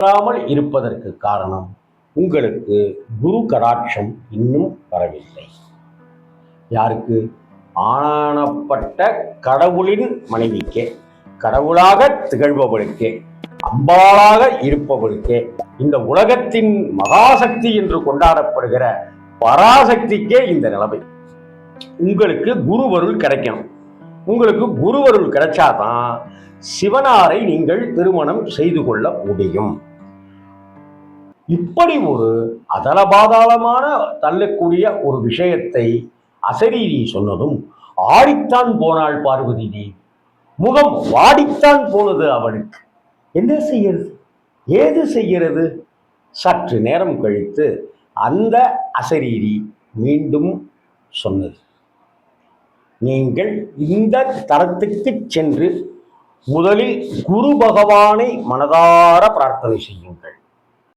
வராமல் இருப்பதற்கு காரணம் உங்களுக்கு குரு கடாட்சம் இன்னும் வரவில்லை. யாருக்கு? ஆணப்பட்ட கடவுளின் மனைவிக்கே கடவுளாக திகழ்பவளுக்கே அம்பாளாக இருப்பவளுக்கே இந்த உலகத்தின் மகாசக்தி என்று கொண்டாடப்படுகிற பராசக்திக்கே இந்த நிலைமை. உங்களுக்கு குருவருள் கிடைக்கணும். உங்களுக்கு குருவருள் கிடைச்சாதான் சிவனாரை நீங்கள் திருமணம் செய்து கொள்ள முடியும். இப்படி ஒரு அதல பாதாளமான தள்ளக்கூடிய ஒரு விஷயத்தை அசரீரி சொன்னதும் ஆடித்தான் போனாள் பார்வதி தேவி முகம் வாடித்தான் போனது அவளுக்கு. என்ன செய்யறது? ஏது செய்கிறது சற்று நேரம் கழித்து அந்த அசரீரி மீண்டும் சொன்னது நீங்கள் இந்த தரத்துக்கு சென்று முதலில் குரு பகவானை மனதார பிரார்த்தனை செய்யுங்கள்.